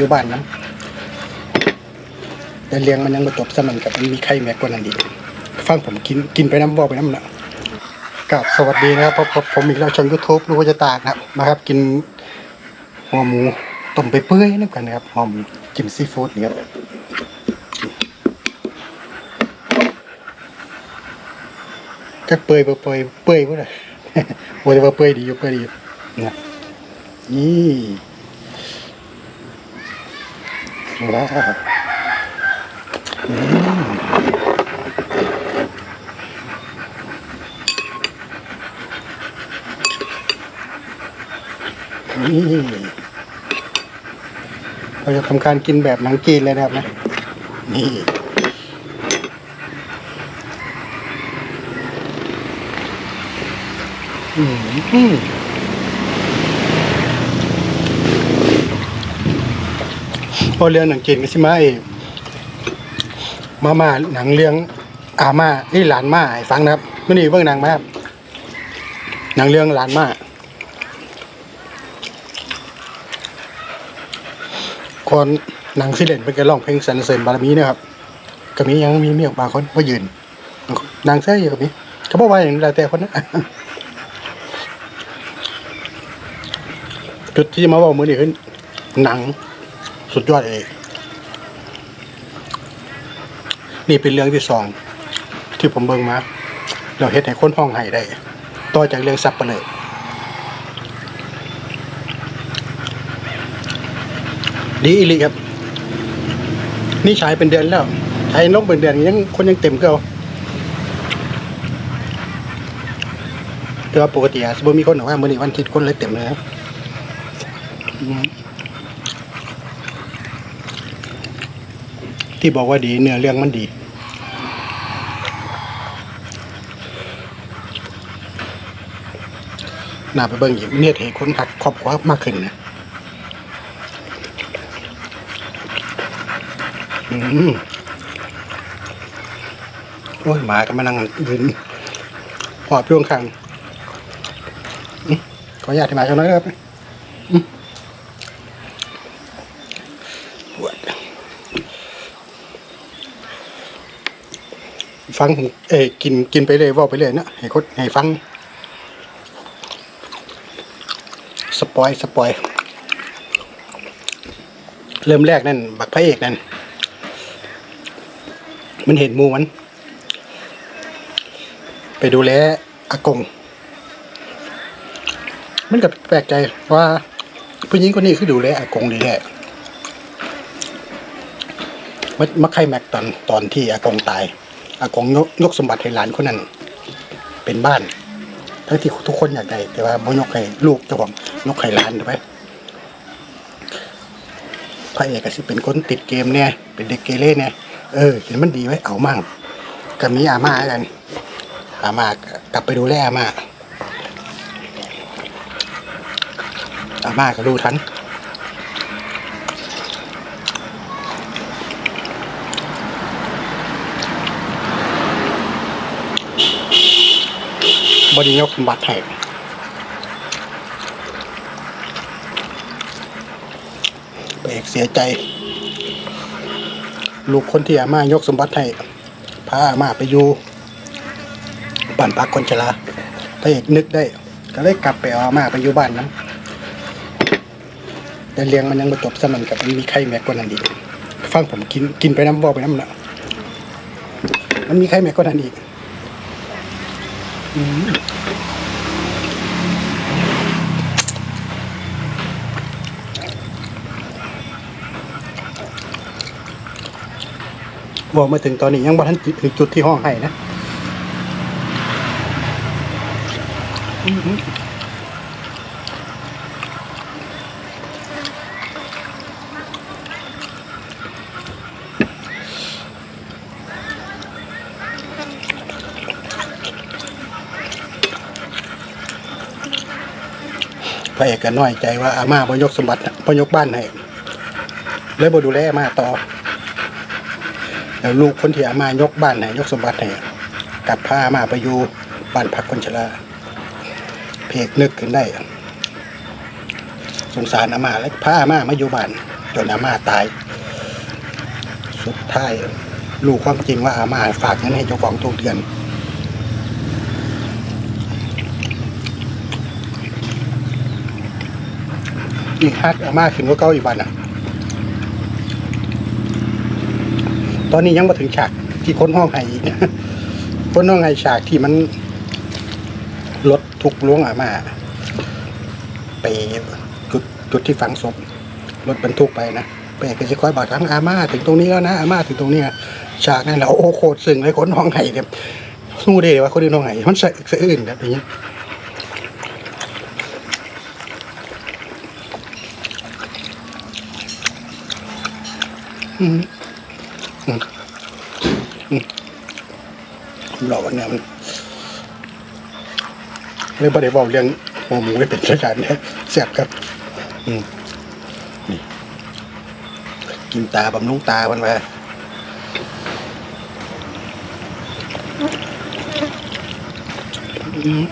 อยู่บ้านนะแต่เลี้ยงมันยังมาจบสมันกับมันมีไข่แม็กกว่านั้นอีกฟังผมกินกินไปน้ำบอกไปน้ำนะกับสวัสดีนะครับพบผมอีกแล้วช่องยูทูบรู้ว่าจะตากนะครับนะครับ กินหัวหมูต้มไปเปื่อยนั่นกันนะครับหอมจิ้มซีฟู้ดนี่ครับจะเปื่อยบ่เปื่อยเปื่อยบ่เลยโอ้ยว่าเปื่อยดีอยู่เปื่อยดีอยู่นะนี่ ว้าวนี่เราจะทำการกินแบบหนังจีนเลยนะครับนะ นี่ อืมอืม พอเรื่องหนังจีนก็ใช่ไหมาไอ้มามาหนังเรื่องอาม่านี่หลานมาให้ฟังนะครับมื่อนี้เบิ่งหนังมาครับหนังเรื่องหลานมาคนหนังสิเล่นเป็นการร้องเพลงสรรเสริญบารมีนะครับก็มียังมีเมียกบางคนมายืนนังเสื้ออยู่กับนี้เขาบอกว่าอย่างนั้นแล้วแต่คนนะจุดที่มาบอกมือนี่คือหนัง สุดยอดเองนี่เป็นเรื่องที่สองที่ผมเบิ่งมาเราเฮ็ดให้คนห้องไห้ได้ ต่อจากเรื่องสับปะเลยดีอีลีครับ นี่ฉายเป็นเดือนแล้วฉายนกเป็นเดือนยังคนยังเต็มเก่าแต่ว่าปกติอะสมมติมีคนบอกว่ามื่อนี้วันอาทิตย์คนเลยเต็มเลยครับ ที่บอกว่าดีเนื้อเรื่องมันดี หน่าไปเบิ่งอีกเนี่ยเห็นคนหักครอบครัวมากขึ้นนะอืมโอ้ยหมาก็มานั่งยืนหอบช่วงข้างขออนุญาตที่หมาชมหน่อยครับ ปวด ฟังเอ้ยกินกินไปเลยว่าไปเลยนะให้คนให้ฟัง สปอยสปอย เริ่มแรกนั่น บักพระเอกนั่น มันเห็นมูมัน ไปดูแลอากง มันก็แปลกใจว่าผู้หญิงคนนี้คือดูแลอากงดีแท้มามาไข่แม็กตอนตอนที่อากงตาย อากงยกยกสมบัติให้หลานคนนั้น เป็นบ้าน ทั้งที่ทุกคนอยากได้แต่ว่าบ่ยกให้ลูกเจ้าของยกให้หลานถูกไหมพระเอกก็สิเป็นคนติดเกมเนี่ยเป็นเด็กเกเรเนี่ยเออเห็นมันดีไว้เอามั่งก็มีอาม่ากัน อาม่ากลับไปดูแลอาม่าอาม่าก็รู้ทัน บไดียกสมบัติให้เอกเสียใจ ลูกคนที่อาม่ายกสมบัติให้พาอามาไปอยู่บ้านพักคนชราพระเอกนึกได้ ก็เลยกลับไปเอาอามาไปอยู่บ้านนั้นแต่เลี้ยงมันยังมาจบสมันกับมันมีไข่แม็กกว่านั้นอีกฟังผมกินกินไปน้ำบอกไปน้ำนะมันมีไข่แม็กกว่านั้นอีก บอกมาถึงตอนนี้ยังบ่ทันถึงจุดที่ห้องให้นะ ระเอกก็น้อยใจว่าอาม่าบ่ยกสมบัติบ่ยกบ้านให้เลยบ่ดูแลอาม่าต่อ แล้วลูกคนที่อาม่ายกบ้านให้ยกสมบัติให้กลับพาอามาไปอยู่บ้านพักคนชราเพกนึกขึ้นได้ สงสารอามาแล้วพาอามามาอยู่บ้านจนอาม่าตาย สุดท้ายรู้ความจริงว่าอาม่าฝากเงินให้เจ้าของทุกเดือน อีกฮักอาม่าขึ้นก็เก้าอีกวันอะ ตอนนี้ยังมาถึงฉากที่ค้นห้องไห้อีกค้นห้องไห้ฉากที่มันรถทุกล้วงอาม่าไปจุดจุดที่ฝังศพรถบรรทุกไปนะไปก็จะคอยบอกทั้งอาม่าถึงตรงนี้แล้วนะอาม่าถึงตรงนี้ฉากนั้นแหละโอ้โคตรซึ้งเลยค้นห้องไห้เนี่ยสู้ได้เลยว่าคนอื่นห้องไห้มันสะอึกสะอื้นแบบอย่าง เงี้ยอืมอืมอืมหลอกกันเนี่ยมันเลยประเดี๋ยวบอกเรื่องหัวหมูให้เป็นรายการเนี่ยแซ่บครับ อืมนี่กินตาบำรุงตามันไปอืม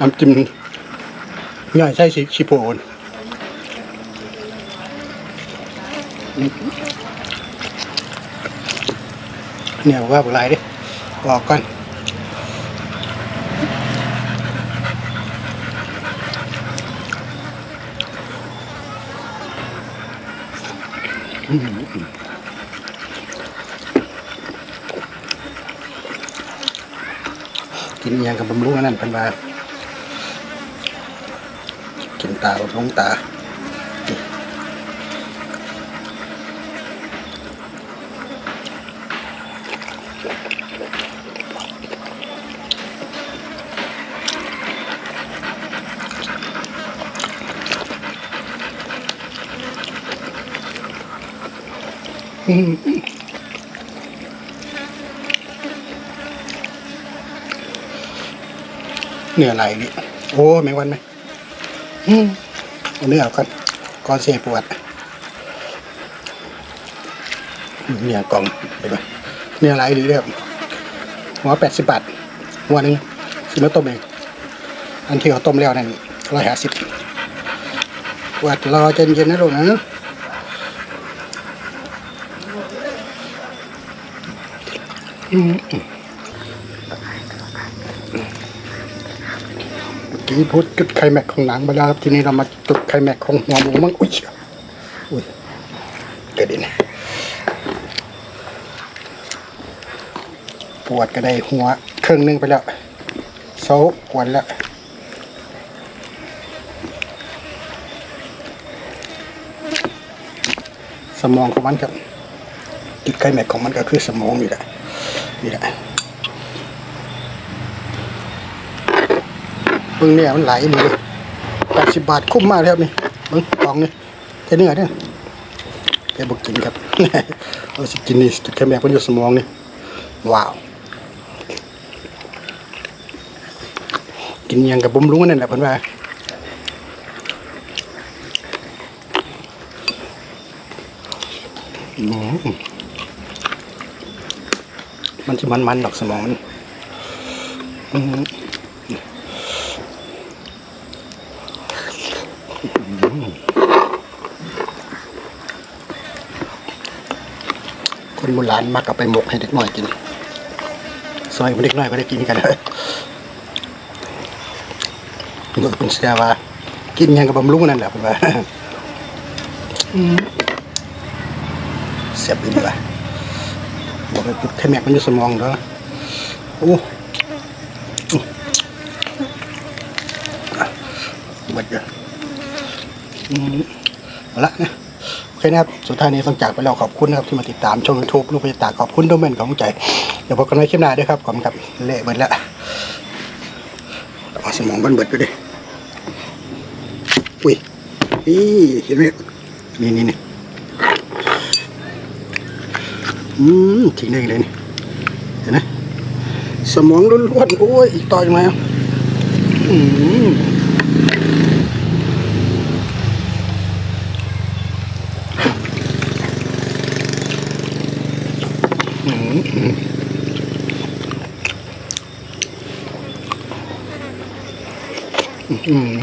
น้ำจิ้มง่ายใช่สิชิโปนเนี่ยว่าบุไรดิบอกก่อนอืม กินอหยังกับบำรุงนนั้นเป็นว่ากินตาบำรุงตาอืม เนื้อไหลนี่โอ้แมงวันไหมอืมเอาเนื้อก่อนก่อนเสียปวดเนื้อกล่องไปไหมเนื้อไหลหรือเรียบหัวแปดสิบบาทหัวหนึ่งซื้อมาต้มเองอันที่เขาต้มแล้วนั่นร้อยห้าสิบปวดรอเย็นๆนะลูกนะอืมี้พูดจุดไคลแม็กของหนังไปแล้วครับ ทีนี้เรามาจุดไคลแม็กของหัวหมูมั้งอุ้ยอุ้ยกระเด็นปวดกระไดหัวเครื่องหนึงไปแล้วโซกวนแล้วสมองของมันครับจุดไคลแม็กของมันก็คือสมองนี่แหละนี่แหละ เบิ่งเนี่ยมันไหลหมือแปดสิบบาทคุ้มมากเลยครับนี่เบิ่งกล่องนี่แค่เนื้อเนี่ยแกบอกกินครับ เอาสิกินนี่จุดแค่แม่เพิ่นอยู่สมองนี่ว้าว กินยังกับบุ้มรุ้งนั่นแหละเพิ่นว่าอืมมันจะมันๆดอกสมองมัน คนโบราณมักเอาไปหมกให้เด็กน้อยกินซอยมันเด็กน้อยก็ได้กินกันเลยมันก็เป็นเสียว่า กินหยังกับบำรุงนั่นแหละผมว่าอืมเสียบดีว่ะบอกเลยแค่แม็กมันอยู่สมองเด้อโอ้หมดเลยอืมเอาละนะโอ เคนะครับ สุดท้ายนี้ต้องจากไปแล้วขอบคุณนะครับที่มาติดตามช่องยูทูบลูกพยาตาขอบคุณด้วยเมนของใจ เดี๋ยวพบกันใหม่คลิปหน้าด้วยครับขอบคุณครับเละเบิดแล้วเอาสมองมันเบิดไปดิอุ้ยนี่เห็นไหมนี่นี่นี่อืมทิ้งได้เลยนี่เห็นไหมสมองล้วนๆโอ้ยอีกต่อยมาอือืม อืม